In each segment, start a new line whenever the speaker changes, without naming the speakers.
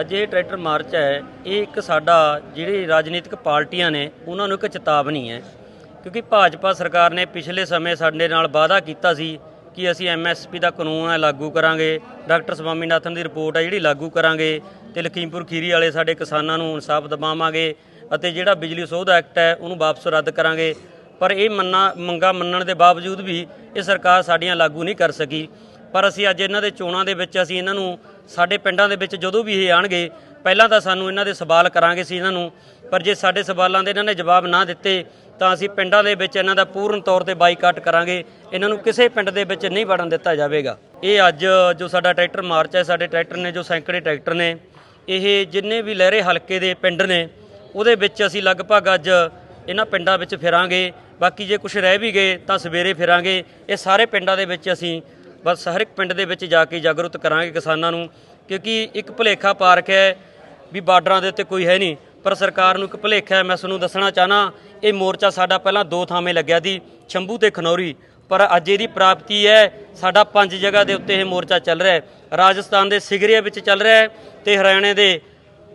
ਅੱਜ ਇਹ tractor March ਹੈ, ਇਹ ਇੱਕ ਸਾਡਾ ਜਿਹੜੇ ਰਾਜਨੀਤਿਕ ਪਾਰਟੀਆਂ ਨੇ, ਉਹਨਾਂ ਨੂੰ ਇੱਕ ਚੇਤਾਵਨੀ ਹੈ। ਕਿਉਂਕਿ ਭਾਜਪਾ ਸਰਕਾਰ ਨੇ ਪਿਛਲੇ ਸਮੇਂ ਸਾਡੇ ਨਾਲ ਵਾਅਦਾ ਕੀਤਾ ਸੀ ਕਿ ਅਸੀਂ ਐਮਐਸਪੀ ਦਾ ਕਾਨੂੰਨ ਹੈ, ਲਾਗੂ ਕਰਾਂਗੇ। ਡਾਕਟਰ ਸਵਾਮੀਨਾਥਨ ਦੀ ਰਿਪੋਰਟ ਹੈ, ਜਿਹੜੀ ਲਾਗੂ ਕਰਾਂਗੇ ਤੇ ਲਖੀਮਪੁਰ ਖੀਰੀ ਵਾਲੇ ਸਾਡੇ ਕਿਸਾਨਾਂ ਨੂੰ ਇਨਸਾਫ ਦਿਵਾਵਾਂਗੇ ਅਤੇ ਜਿਹੜਾ ਬਿਜਲੀ ਸੋਧ ਐਕਟ ਹੈ, ਉਹਨੂੰ ਵਾਪਸ ਰੱਦ ਕਰਾਂਗੇ। ਪਰ ਇਹ ਮੰਨਾ, ਮੰਗਾ ਮੰਨਣ ਦੇ ਬਾਵਜੂਦ ਵੀ ਇਹ ਸਰਕਾਰ ਸਾਡੀਆਂ ਲਾਗੂ ਨਹੀਂ ਕਰ ਸਕੀ। ਪਰ ਅਸੀਂ ਅੱਜ ਇਹਨਾਂ ਦੇ ਚੋਣਾਂ ਦੇ ਵਿੱਚ ਅਸੀਂ ਇਹਨਾਂ ਨੂੰ ਸਾਡੇ ਪਿੰਡਾਂ ਦੇ ਵਿੱਚ ਜਦੋਂ ਵੀ ਇਹ ਆਣਗੇ, ਪਹਿਲਾਂ ਤਾਂ ਸਾਨੂੰ ਇਹਨਾਂ ਦੇ ਸਵਾਲ ਕਰਾਂਗੇ ਸੀ ਇਹਨਾਂ ਨੂੰ। ਪਰ ਜੇ ਸਾਡੇ ਸਵਾਲਾਂ ਦੇ ਇਹਨਾਂ ਨੇ ਜਵਾਬ ਨਾ ਦਿੱਤੇ, ਤਾਂ ਅਸੀਂ ਪਿੰਡਾਂ ਦੇ ਵਿੱਚ ਇਹਨਾਂ ਦਾ ਪੂਰਨ ਤੌਰ ਤੇ ਬਾਈਕਾਟ ਕਰਾਂਗੇ। ਇਹਨਾਂ ਨੂੰ ਕਿਸੇ ਪਿੰਡ ਦੇ ਵਿੱਚ ਨਹੀਂ ਵੜਨ ਦਿੱਤਾ ਜਾਵੇਗਾ। ਇਹ ਅੱਜ ਜੋ ਸਾਡਾ ਟਰੈਕਟਰ ਮਾਰਚ ਹੈ, ਸਾਡੇ ਟਰੈਕਟਰ ਨੇ ਜੋ ਸੈਂਕੜੇ ਟਰੈਕਟਰ ਨੇ, ਇਹ ਜਿੰਨੇ ਵੀ ਲਹਿਰੇ ਹਲਕੇ ਦੇ ਪਿੰਡ ਨੇ, ਉਹਦੇ ਵਿੱਚ ਅਸੀਂ ਲਗਭਗ ਅੱਜ ਇਹਨਾਂ ਪਿੰਡਾਂ ਵਿੱਚ ਫਿਰਾਂਗੇ। ਬਾਕੀ ਜੇ ਕੁਝ ਰਹਿ ਵੀ ਗਏ, ਤਾਂ ਸਵੇਰੇ ਫਿਰਾਂਗੇ। ਇਹ ਸਾਰੇ ਪਿੰਡਾਂ ਦੇ ਵਿੱਚ ਅਸੀਂ ਬਸ ਹਰ ਇੱਕ ਪਿੰਡ ਦੇ ਵਿੱਚ ਜਾ ਕੇ ਜਾਗਰੂਕ ਕਰਾਂਗੇ ਕਿਸਾਨਾਂ ਨੂੰ, ਕਿਉਂਕਿ ਇੱਕ ਭੁਲੇਖਾ ਪਾਰਕ ਹੈ ਵੀ ਬਾਰਡਰਾਂ ਦੇ ਉੱਤੇ ਕੋਈ ਹੈ ਨਹੀਂ, ਪਰ ਸਰਕਾਰ ਨੂੰ ਇੱਕ ਭੁਲੇਖਾ ਮੈਂ ਤੁਹਾਨੂੰ ਦੱਸਣਾ ਚਾਹਨਾ, ਇਹ ਮੋਰਚਾ ਸਾਡਾ ਪਹਿਲਾਂ ਦੋ ਥਾਵੇਂ ਲੱਗਿਆ ਸੀ, ਸ਼ੰਭੂ ਤੇ ਖਨੌਰੀ, ਪਰ ਅੱਜ ਇਹਦੀ ਪ੍ਰਾਪਤੀ ਹੈ, ਸਾਡਾ ਪੰਜ ਜਗ੍ਹਾ ਦੇ ਉੱਤੇ ਇਹ ਮੋਰਚਾ ਚੱਲ ਰਿਹਾ ਹੈ, ਰਾਜਸਥਾਨ ਦੇ ਸਿਗਰੀਆ ਵਿੱਚ ਚੱਲ ਰਿਹਾ ਹੈ ਤੇ ਹਰਿਆਣੇ ਦੇ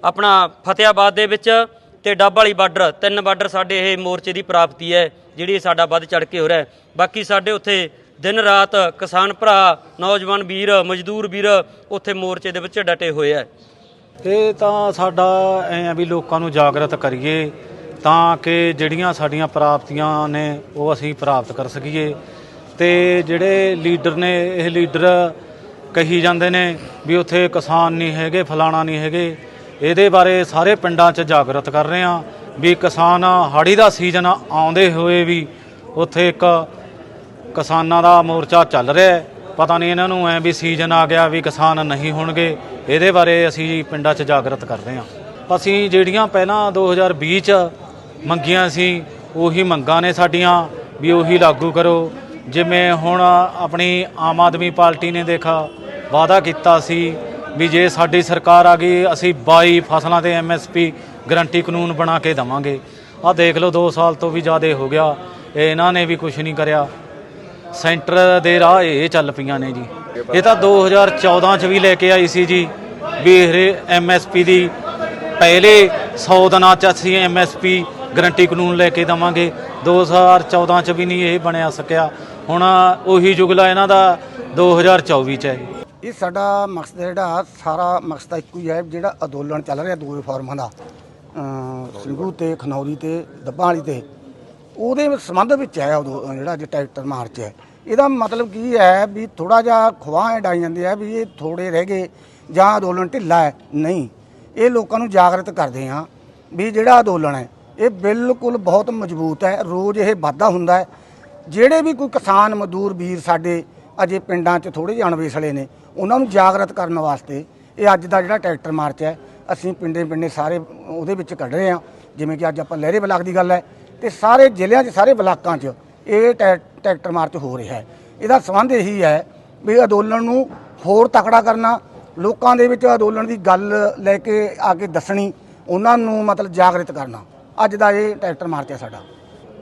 ਆਪਣਾ ਫਤਿਆਬਾਦ ਦੇ ਵਿੱਚ ਤੇ ਡੱਬ ਵਾਲੀ ਬਾਰਡਰ, ਤਿੰਨ ਬਾਰਡਰ ਸਾਡੇ ਇਹ ਮੋਰਚੇ ਦੀ ਪ੍ਰਾਪਤੀ ਹੈ, ਜਿਹੜੀ ਸਾਡਾ ਵੱਧ ਚੜ ਕੇ ਹੋ ਰਿਹਾ ਬਾਕੀ ਸਾਡੇ ਉੱਥੇ ਦਿਨ ਰਾਤ ਕਿਸਾਨ ਭਰਾ, ਨੌਜਵਾਨ ਵੀਰ, ਮਜ਼ਦੂਰ ਵੀਰ ਉੱਥੇ ਮੋਰਚੇ ਦੇ ਵਿੱਚ ਡਟੇ ਹੋਏ ਆ।
ਇਹ ਤਾਂ ਸਾਡਾ ਐ ਆ ਵੀ ਲੋਕਾਂ ਨੂੰ ਜਾਗਰਤ ਕਰੀਏ ਤਾਂ ਕਿ ਜਿਹੜੀਆਂ ਸਾਡੀਆਂ ਪ੍ਰਾਪਤੀਆਂ ਨੇ ਉਹ ਅਸੀਂ ਪ੍ਰਾਪਤ ਕਰ ਸਕੀਏ। ਤੇ ਜਿਹੜੇ ਲੀਡਰ ਨੇ, ਇਹ ਲੀਡਰ ਕਹੀ ਜਾਂਦੇ ਨੇ ਵੀ ਉੱਥੇ ਕਿਸਾਨ ਨਹੀਂ ਹੈਗੇ, ਫਲਾਣਾ ਨਹੀਂ ਹੈਗੇ। ਇਹਦੇ ਬਾਰੇ ਸਾਰੇ ਪਿੰਡਾਂ 'ਚ ਜਾਗਰਤ ਕਰ ਰਹੇ ਆ ਵੀ ਕਿਸਾਨ ਹਾੜੀ ਦਾ ਸੀਜ਼ਨ ਆਉਂਦੇ ਹੋਏ ਵੀ ਉੱਥੇ ਇੱਕ ਕਿਸਾਨਾਂ ਦਾ ਮੋਰਚਾ ਚੱਲ ਰਿਹਾ ਹੈ। ਪਤਾ ਨਹੀਂ ਇਹਨਾਂ ਨੂੰ ਐ ਵੀ ਸੀਜ਼ਨ ਆ ਗਿਆ ਵੀ ਕਿਸਾਨ ਨਹੀਂ ਹੋਣਗੇ। ਇਹਦੇ ਬਾਰੇ ਅਸੀਂ ਪਿੰਡਾਂ 'ਚ ਜਾਗਰਤ ਕਰ ਰਹੇ ਹਾਂ। ਅਸੀਂ ਜਿਹੜੀਆਂ ਪਹਿਲਾਂ 2020 'ਚ ਮੰਗੀਆਂ ਸੀ, ਉਹੀ ਮੰਗਾਂ ਨੇ ਸਾਡੀਆਂ, ਵੀ ਉਹੀ ਲਾਗੂ ਕਰੋ। ਜਿਵੇਂ ਹੁਣ ਆਪਣੀ ਆਮ ਆਦਮੀ ਪਾਰਟੀ ਨੇ ਦੇਖਾ, ਵਾਅਦਾ ਕੀਤਾ ਸੀ ਵੀ ਜੇ ਸਾਡੀ ਸਰਕਾਰ ਆ ਗਈ, ਅਸੀਂ 22 ਫਸਲਾਂ ਤੇ ਐਮਐਸਪੀ ਗਰੰਟੀ ਕਾਨੂੰਨ ਬਣਾ ਕੇ ਦਵਾਂਗੇ। ਆਹ ਦੇਖ ਲਓ 2 ਸਾਲ ਤੋਂ ਵੀ ਜ਼ਿਆਦਾ ਹੋ ਗਿਆ। ਇਹ ਇਹਨਾਂ ਨੇ ਵੀ ਕੁਝ ਨਹੀਂ ਕਰਿਆ। ਸੈਂਟਰ ਦੇ ਰਾਹ ਇਹ ਚੱਲ ਪਈਆਂ ਨੇ ਜੀ। ਇਹ ਤਾਂ 2014 ਚ ਵੀ ਲੈ ਕੇ ਆਈ ਸੀ ਜੀ, ਵੀ ਇਹ ਐਮਐਸਪੀ ਦੀ ਪਹਿਲੇ 100 ਦਿਨਾਂ ਚ ਅਸੀਂ ਐਮਐਸਪੀ ਗਰੰਟੀ ਕਾਨੂੰਨ ਲੈ ਕੇ ਦਵਾਂਗੇ। 2014 ਚ ਵੀ ਨਹੀਂ ਇਹ ਬਣਿਆ ਸਕਿਆ। ਹੁਣ ਉਹੀ ਜੁਗਲਾ ਇਹਨਾਂ ਦਾ 2024 ਚ ਹੈ। ਜੀ
ਇਹ ਸਾਡਾ ਮਕਸਦ ਜਿਹੜਾ, ਸਾਰਾ ਮਕਸਦ ਇੱਕੋ ਹੀ ਹੈ, ਜਿਹੜਾ ਅੰਦੋਲਨ ਚੱਲ ਰਿਹਾ ਦੋ ਫਾਰਮਾਂ ਦਾ। ਅਮ ਸਿੰਘੂ ਤੇ, ਖਨੌਰੀ ਤੇ ਦੱਬਾਂ ਵਾਲੀ ਤੇ। ਉਹਦੇ ਸੰਬੰਧ ਵਿੱਚ ਹੈ ਉਦੋਂ ਜਿਹੜਾ ਅੱਜ ਟਰੈਕਟਰ ਮਾਰਚ ਹੈ। ਇਹਦਾ ਮਤਲਬ ਕੀ ਹੈ ਵੀ ਥੋੜਾ ਜਿਹਾ ਖਵਾਹ ਡਾਈ ਜਾਂਦੇ ਆ ਵੀ ਇਹ ਥੋੜੇ ਰਹਿ ਗਏ ਜਾਂ ਅੰਦੋਲਨ ਢਿੱਲਾ ਹੈ। ਨਹੀਂ, ਇਹ ਲੋਕਾਂ ਨੂੰ ਜਾਗਰਤ ਕਰਦੇ ਆ ਵੀ ਜਿਹੜਾ ਅੰਦੋਲਨ ਹੈ, ਇਹ ਬਿਲਕੁਲ ਬਹੁਤ ਮਜ਼ਬੂਤ ਹੈ, ਰੋਜ਼ ਇਹ ਵਾਧਾ ਹੁੰਦਾ ਹੈ। ਜਿਹੜੇ ਵੀ ਕੋਈ ਕਿਸਾਨ, ਮਜ਼ਦੂਰ, ਵੀਰ ਸਾਡੇ ਅਜੇ ਪਿੰਡਾਂ 'ਚ ਥੋੜੇ ਜਿਹੇ ਅਣਵੇਸਲੇ ਨੇ, ਉਹਨਾਂ ਨੂੰ ਜਾਗਰਤ ਕਰਨ ਵਾਸਤੇ ਇਹ ਅੱਜ ਦਾ ਜਿਹੜਾ ਟਰੈਕਟਰ ਮਾਰਚ ਹੈ, ਅਸੀਂ ਪਿੰਡੇ ਪਿੰਡੇ ਸਾਰੇ ਉਹਦੇ ਵਿੱਚ ਕੱਢ ਰਹੇ ਹਾਂ। ਜਿਵੇਂ ਕਿ ਅੱਜ ਆਪਾਂ ਲਹਿਰੇ ਬਲਾਕ ਦੀ ਗੱਲ ਹੈ ਤੇ ਸਾਰੇ ਜ਼ਿਲ੍ਹਿਆਂ 'ਚ, ਸਾਰੇ ਬਲਾਕਾਂ 'ਚ ਇਹ ਟਰੈ- ਟਰੈਕਟਰ ਮਾਰਚ ਹੋ ਰਿਹਾ ਹੈ। ਇਹਦਾ ਸੰਬੰਧ ਇਹੀ ਹੈ ਵੀ ਅੰਦੋਲਨ ਨੂੰ ਹੋਰ ਤਕੜਾ ਕਰਨਾ, ਲੋਕਾਂ ਦੇ ਵਿੱਚ ਅੰਦੋਲਨ ਦੀ ਗੱਲ ਲੈ ਕੇ ਆ ਕੇ ਦੱਸਣੀ, ਉਹਨਾਂ ਨੂੰ ਮਤਲਬ ਜਾਗਰਿਤ ਕਰਨਾ। ਅੱਜ ਦਾ ਇਹ ਟਰੈਕਟਰ ਮਾਰਚ ਹੈ ਸਾਡਾ।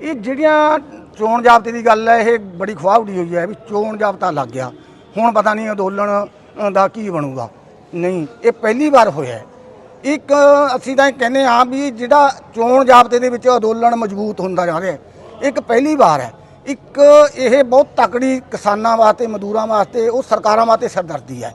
ਇਹ ਜਿਹੜੀਆਂ ਚੋਣ ਜਾਬਤੇ ਦੀ ਗੱਲ ਹੈ, ਇਹ ਬੜੀ ਖਵਾਹ ਉੱਡੀ ਹੋਈ ਹੈ ਵੀ ਚੋਣ ਜਾਬਤਾ ਲੱਗ ਗਿਆ। ਹੁਣ ਪਤਾ ਨਹੀਂ ਅੰਦੋਲਨ ਦਾ ਕੀ ਬਣੂਗਾ। ਨਹੀਂ, ਇਹ ਪਹਿਲੀ ਵਾਰ ਹੋਇਆ ਇੱਕ ਅਸੀਂ ਤਾਂ ਇਹ ਕਹਿੰਦੇ ਹਾਂ ਵੀ ਜਿਹੜਾ ਚੋਣ ਜਾਬਤੇ ਦੇ ਵਿੱਚ ਅੰਦੋਲਨ ਮਜ਼ਬੂਤ ਹੁੰਦਾ ਜਾ ਰਿਹਾ ਹੈ, ਇੱਕ ਪਹਿਲੀ ਵਾਰ ਹੈ। ਇੱਕ ਇਹ ਬਹੁਤ ਤਕੜੀ ਕਿਸਾਨਾਂ ਵਾਸਤੇ, ਮਜ਼ਦੂਰਾਂ ਵਾਸਤੇ, ਉਹ ਸਰਕਾਰਾਂ ਵਾਸਤੇ ਸਰਦਰਦੀ ਹੈ।